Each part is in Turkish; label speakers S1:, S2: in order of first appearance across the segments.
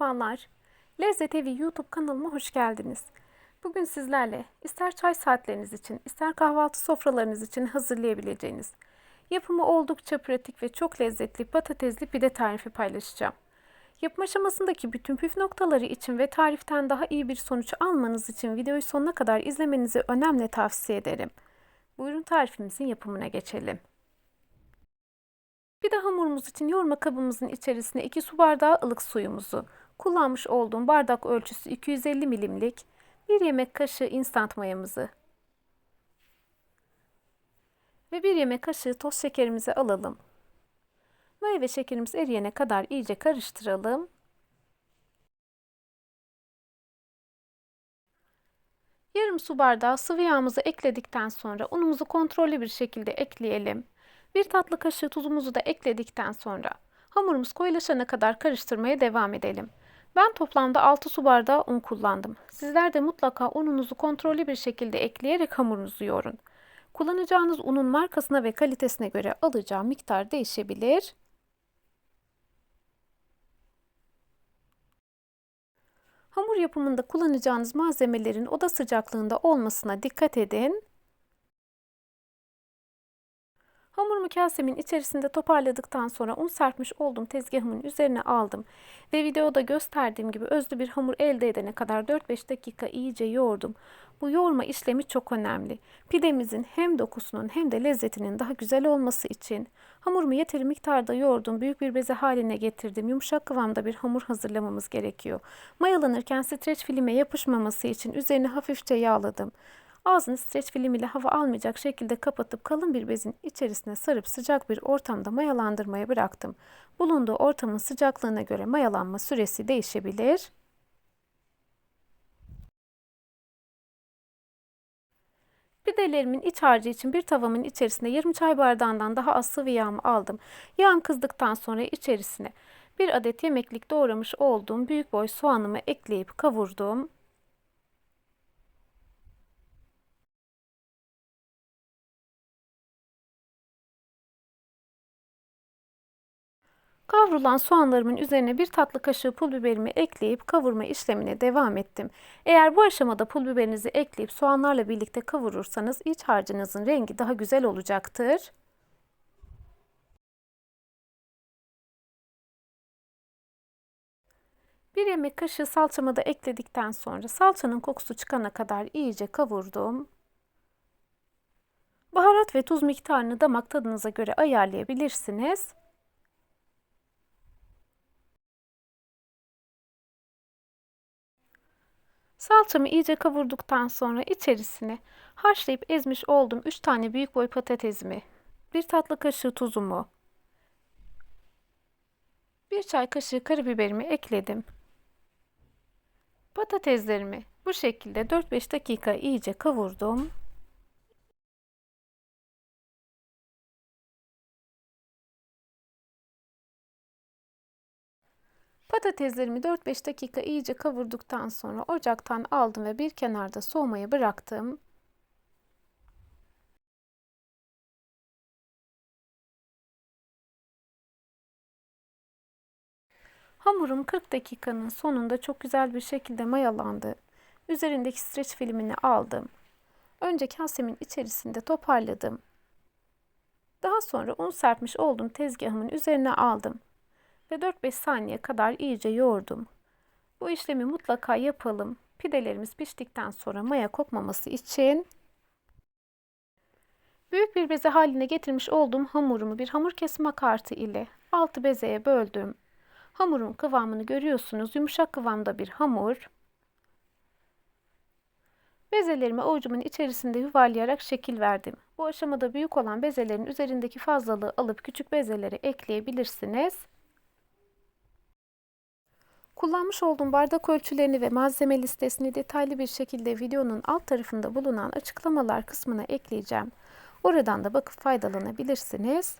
S1: Merhabalar. Lezzet Evi YouTube kanalıma hoş geldiniz. Bugün sizlerle ister çay saatleriniz için, ister kahvaltı sofralarınız için hazırlayabileceğiniz, yapımı oldukça pratik ve çok lezzetli patatesli pide tarifi paylaşacağım. Yapım aşamasındaki bütün püf noktaları için ve tariften daha iyi bir sonuç almanız için videoyu sonuna kadar izlemenizi önemli tavsiye ederim. Buyurun tarifimizin yapımına geçelim. Bir de hamurumuz için yoğurma kabımızın içerisine 2 su bardağı ılık suyumuzu, kullanmış olduğum bardak ölçüsü 250 milimlik 1 yemek kaşığı instant mayamızı ve 1 yemek kaşığı toz şekerimizi alalım. Maya ve şekerimiz eriyene kadar iyice karıştıralım. Yarım su bardağı sıvı yağımızı ekledikten sonra unumuzu kontrollü bir şekilde ekleyelim. Bir tatlı kaşığı tuzumuzu da ekledikten sonra hamurumuz koyulaşana kadar karıştırmaya devam edelim. Ben toplamda 6 su bardağı un kullandım. Sizler de mutlaka ununuzu kontrollü bir şekilde ekleyerek hamurunuzu yoğurun. Kullanacağınız unun markasına ve kalitesine göre alacağı miktar değişebilir. Hamur yapımında kullanacağınız malzemelerin oda sıcaklığında olmasına dikkat edin. Hamurumu kasemin içerisinde toparladıktan sonra un serpmiş olduğum tezgahımın üzerine aldım ve videoda gösterdiğim gibi özlü bir hamur elde edene kadar 4-5 dakika iyice yoğurdum. Bu yoğurma işlemi çok önemli. Pidemizin hem dokusunun hem de lezzetinin daha güzel olması için hamurumu yeteri miktarda yoğurdum. Büyük bir beze haline getirdim. Yumuşak kıvamda bir hamur hazırlamamız gerekiyor. Mayalanırken streç filme yapışmaması için üzerini hafifçe yağladım. Ağzını streç film ile hava almayacak şekilde kapatıp kalın bir bezin içerisine sarıp sıcak bir ortamda mayalandırmaya bıraktım. Bulunduğu ortamın sıcaklığına göre mayalanma süresi değişebilir. Pidelerimin iç harcı için bir tavamın içerisine yarım çay bardağından daha az sıvı yağımı aldım. Yağım kızdıktan sonra içerisine bir adet yemeklik doğramış olduğum büyük boy soğanımı ekleyip kavurdum. Kavrulan soğanlarımın üzerine bir tatlı kaşığı pul biberimi ekleyip kavurma işlemine devam ettim. Eğer bu aşamada pul biberinizi ekleyip soğanlarla birlikte kavurursanız iç harcınızın rengi daha güzel olacaktır. Bir yemek kaşığı salçamı da ekledikten sonra salçanın kokusu çıkana kadar iyice kavurdum. Baharat ve tuz miktarını damak tadınıza göre ayarlayabilirsiniz. Salçamı iyice kavurduktan sonra içerisine haşlayıp ezmiş olduğum 3 tane büyük boy patatesimi, 1 tatlı kaşığı tuzumu, 1 çay kaşığı karabiberimi ekledim. Patateslerimi bu şekilde 4-5 dakika iyice kavurdum. Patateslerimi 4-5 dakika iyice kavurduktan sonra ocaktan aldım ve bir kenarda soğumaya bıraktım. Hamurum 40 dakikanın sonunda çok güzel bir şekilde mayalandı. Üzerindeki streç filmini aldım. Önce kasemin içerisinde toparladım. Daha sonra un serpmiş olduğum tezgahımın üzerine aldım ve 4-5 saniye kadar iyice yoğurdum. Bu işlemi mutlaka yapalım. Pidelerimiz piştikten sonra maya kokmaması için büyük bir beze haline getirmiş olduğum hamurumu bir hamur kesme kartı ile altı bezeye böldüm. Hamurun kıvamını görüyorsunuz. Yumuşak kıvamda bir hamur. Bezelerimi avucumun içerisinde yuvarlayarak şekil verdim. Bu aşamada büyük olan bezelerin üzerindeki fazlalığı alıp küçük bezelere ekleyebilirsiniz. Kullanmış olduğum bardak ölçülerini ve malzeme listesini detaylı bir şekilde videonun alt tarafında bulunan açıklamalar kısmına ekleyeceğim. Oradan da bakıp faydalanabilirsiniz.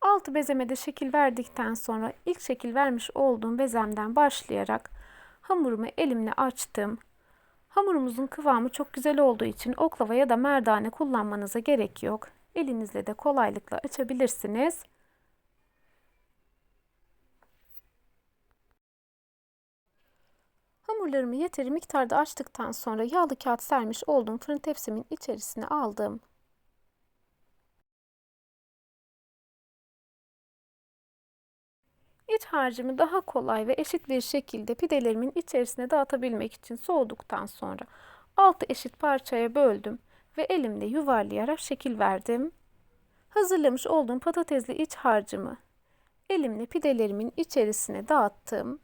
S1: Alt bezeme şekil verdikten sonra ilk şekil vermiş olduğum bezemden başlayarak hamurumu elimle açtım. Hamurumuzun kıvamı çok güzel olduğu için oklava ya da merdane kullanmanıza gerek yok. Elinizle de kolaylıkla açabilirsiniz. Hamurlarımı yeteri miktarda açtıktan sonra yağlı kağıt sermiş olduğum fırın tepsimin içerisine aldım. İç harcımı daha kolay ve eşit bir şekilde pidelerimin içerisine dağıtabilmek için soğuduktan sonra 6 eşit parçaya böldüm ve elimle yuvarlayarak şekil verdim. Hazırlamış olduğum patatesli iç harcımı elimle pidelerimin içerisine dağıttım.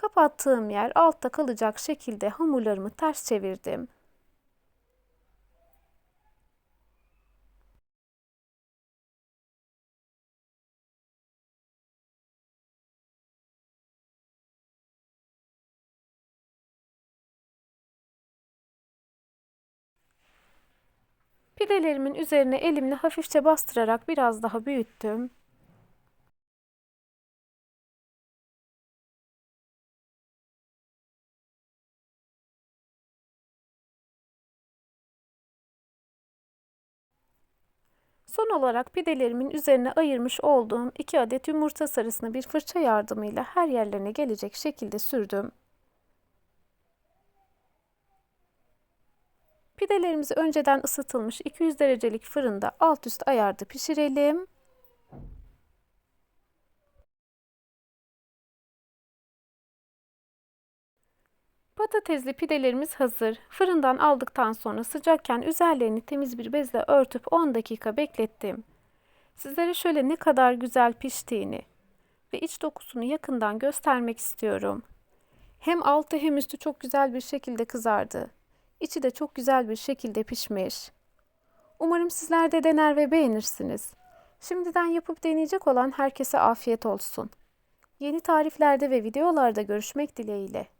S1: Kapattığım yer altta kalacak şekilde hamurlarımı ters çevirdim. Pidelerimin üzerine elimle hafifçe bastırarak biraz daha büyüttüm. Son olarak pidelerimin üzerine ayırmış olduğum 2 adet yumurta sarısını bir fırça yardımıyla her yerlerine gelecek şekilde sürdüm. Pidelerimizi önceden ısıtılmış 200 derecelik fırında alt üst ayarda pişirelim. Patatesli pidelerimiz hazır. Fırından aldıktan sonra sıcakken üzerlerini temiz bir bezle örtüp 10 dakika beklettim. Sizlere şöyle ne kadar güzel piştiğini ve iç dokusunu yakından göstermek istiyorum. Hem altı hem üstü çok güzel bir şekilde kızardı. İçi de çok güzel bir şekilde pişmiş. Umarım sizler de dener ve beğenirsiniz. Şimdiden yapıp deneyecek olan herkese afiyet olsun. Yeni tariflerde ve videolarda görüşmek dileğiyle.